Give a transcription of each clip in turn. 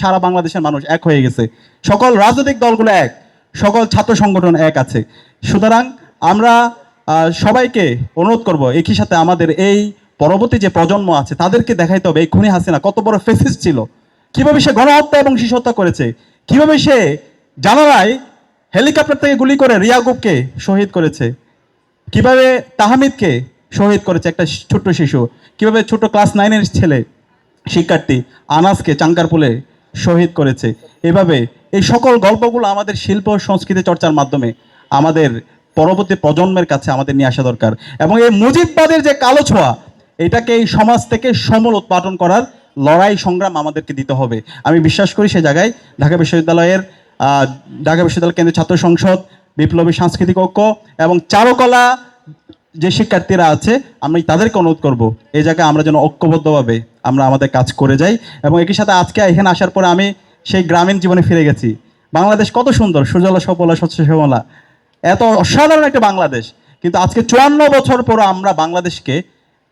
সারা বাংলাদেশের মানুষ এক হয়ে গেছে। সকল রাজনৈতিক দলগুলো এক, সকল ছাত্র সংগঠন এক আছে। সুতরাং আমরা সবাইকে অনুরোধ করব একই সাথে আমাদের এই পরবর্তী যে প্রজন্ম আছে, তাদেরকে দেখাইতে হবে এই খুনি হাসিনা কত বড় ফেসিস ছিল। কীভাবে সে গণহত্যা এবং শিশু হত্যা করেছে, কীভাবে সে জানালায় হেলিকপ্টার থেকে গুলি করে রিয়াগুবকে শহীদ করেছে, কীভাবে তাহমিদকে শহীদ করেছে একটা ছোট্ট শিশু, কীভাবে ছোট ক্লাস নাইনের ছেলে, শিক্ষার্থী আনাসকে চাঙ্কারপুলে শহীদ করেছে। এভাবে এই সকল গল্পগুলো আমাদের শিল্প সংস্কৃতি চর্চার মাধ্যমে আমাদের পরবর্তী প্রজন্মের কাছে আমাদের নিয়ে আসা দরকার। এবং এই মুজিববাদের যে কালো ছোঁয়া, এটাকে এই সমাজ থেকে সমল উৎপাদন করার লড়াই সংগ্রাম আমাদেরকে দিতে হবে। আমি বিশ্বাস করি সে জায়গায় ঢাকা বিশ্ববিদ্যালয়ের ঢাকা বিশ্ববিদ্যালয় কেন্দ্রীয় ছাত্র সংসদ, বিপ্লবী সাংস্কৃতিক ঐক্য এবং চারুকলা যে শিক্ষার্থীরা আছে আমি তাদেরকে অনুরোধ করব, এই জায়গায় আমরা যেন ঐক্যবদ্ধভাবে আমরা আমাদের কাজ করে যাই এবং একই সাথে আজকে এখানে আসার পরে আমি সেই গ্রামীণ জীবনে ফিরে গেছি। বাংলাদেশ কত সুন্দর, সুজলা সপলা স্বচ্ছ শ্যামলা। এত অসাধারণ একটা বাংলাদেশ। কিন্তু আজকে চুয়ান্ন বছর পর আমরা বাংলাদেশকে,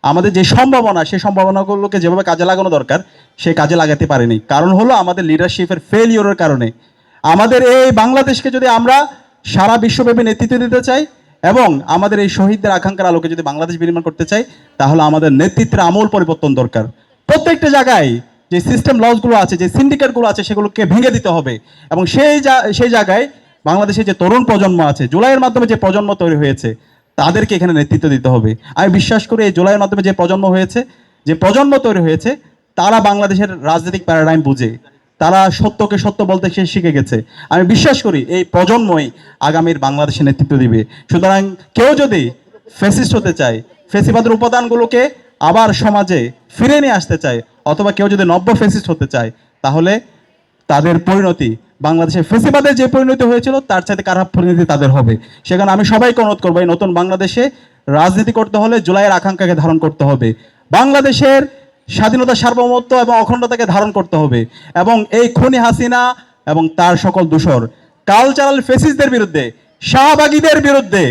আমাদের যে সম্ভাবনা, সেই সম্ভাবনাগুলোকে যেভাবে কাজে লাগানো দরকার সে কাজে লাগাতে পারিনি। কারণ হলো আমাদের লিডারশিপের ফেলিওরের কারণে। আমাদের এই বাংলাদেশকে যদি আমরা সারা বিশ্বব্যাপী নেতৃত্ব দিতে চাই এবং আমাদের এই শহীদদের আকাঙ্ক্ষার আলোকে যদি বাংলাদেশ বিনির্মাণ করতে চাই, তাহলে আমাদের নেতৃত্বের আমূল পরিবর্তন দরকার। প্রত্যেকটা জায়গায় যে সিস্টেম লসগুলো আছে, যে সিন্ডিকেটগুলো আছে, সেগুলোকে ভেঙে দিতে হবে। এবং সেই সেই জায়গায় বাংলাদেশের যে তরুণ প্রজন্ম আছে, জুলাইয়ের মাধ্যমে যে প্রজন্ম তৈরি হয়েছে, তাদেরকে এখানে নেতৃত্ব দিতে হবে। আমি বিশ্বাস করি এই জুলাইয়ের মাধ্যমে যে প্রজন্ম হয়েছে, যে প্রজন্ম তৈরি হয়েছে, তারা বাংলাদেশের রাজনৈতিক প্যারাডাইম বুঝে। তারা সত্যকে সত্য বলতে সে শিখে গেছে। আমি বিশ্বাস করি এই প্রজন্মই আগামীর বাংলাদেশের নেতৃত্ব দিবে। সুতরাং কেউ যদি ফেসিস্ট হতে চায়, ফেসিবাদের উপাদানগুলোকে আবার সমাজে ফিরে নিয়ে আসতে চায়, অথবা কেউ যদি নব্য ফেসিস্ট হতে চায়, তাহলে তাদের পরিণতি বাংলাদেশের ফেসিবাদের যে পরিণতি হয়েছিল, তার চাইতে খারাপ পরিণতি তাদের হবে। সেখানে আমি সবাইকে অনুরোধ করব, এই নতুন বাংলাদেশে রাজনীতি করতে হলে জুলাইয়ের আকাঙ্ক্ষাকে ধারণ করতে হবে। বাংলাদেশের স্বাধীনতা, সার্বভৌমত্ব এবং অখণ্ডতাকে ধারণ করতে হবে। এবং এই খুনি হাসিনা এবং তার সকল দূষর কালচারাল ফেসিসদের বিরুদ্ধে, শাহবাগীদের বিরুদ্ধে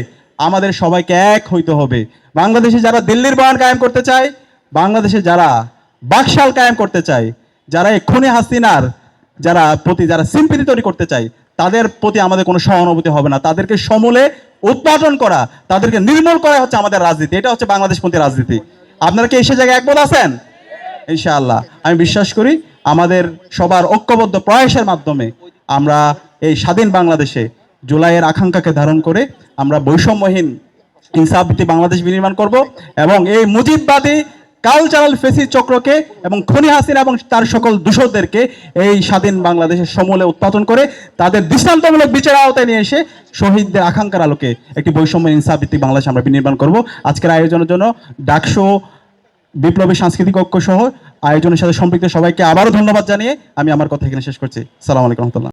আমাদের সবাইকে এক হইতে হবে। বাংলাদেশে যারা দিল্লির বয়ান কায়েম করতে চায়, বাংলাদেশে যারা বাকশাল কায়েম করতে চায়, যারা এই খুনি হাসিনার যারা প্রতি, যারা সিম্পিতি তৈরি করতে চায়, তাদের প্রতি আমাদের কোনো সহানুভূতি হবে না। তাদেরকে সমূলে উৎপাদন করা, তাদেরকে নির্মূল করা হচ্ছে আমাদের রাজনীতি। এটা হচ্ছে বাংলাদেশপন্থী রাজনীতি। আপনারা কি এসে জায়গায় একমত আছেন? ইনশাআল্লাহ। আমি বিশ্বাস করি আমাদের সবার ঐক্যবদ্ধ প্রয়াসের মাধ্যমে আমরা এই স্বাধীন বাংলাদেশে জুলাইয়ের আকাঙ্ক্ষাকে ধারণ করে আমরা বৈষম্যহীন ইনসাফভিত্তিক বাংলাদেশ বিনির্মাণ করব এবং এই মুজিববাদী কালচারাল ফেসি চক্রকে এবং খনি হাসিনা এবং তার সকল দূষকদেরকে এই স্বাধীন বাংলাদেশের সমূলে উৎপাদন করে তাদের দৃষ্টান্তমূলক বিচার আওতায় নিয়ে এসে শহীদদের আকাঙ্ক্ষার আলোকে একটি বৈষম্য ইনসাফভিত্তিক বাংলাদেশ আমরা বিনির্মাণ করব। আজকের আয়োজনের জন্য ডাকশো বিপ্লবী সাংস্কৃতিক ঐক্য সহ আয়োজনের সাথে সম্পৃক্ত সবাইকে আবারও ধন্যবাদ জানিয়ে আমি আমার কথা এখানে শেষ করছি। সালাম আলাইকুম রহমতুল্লাহ।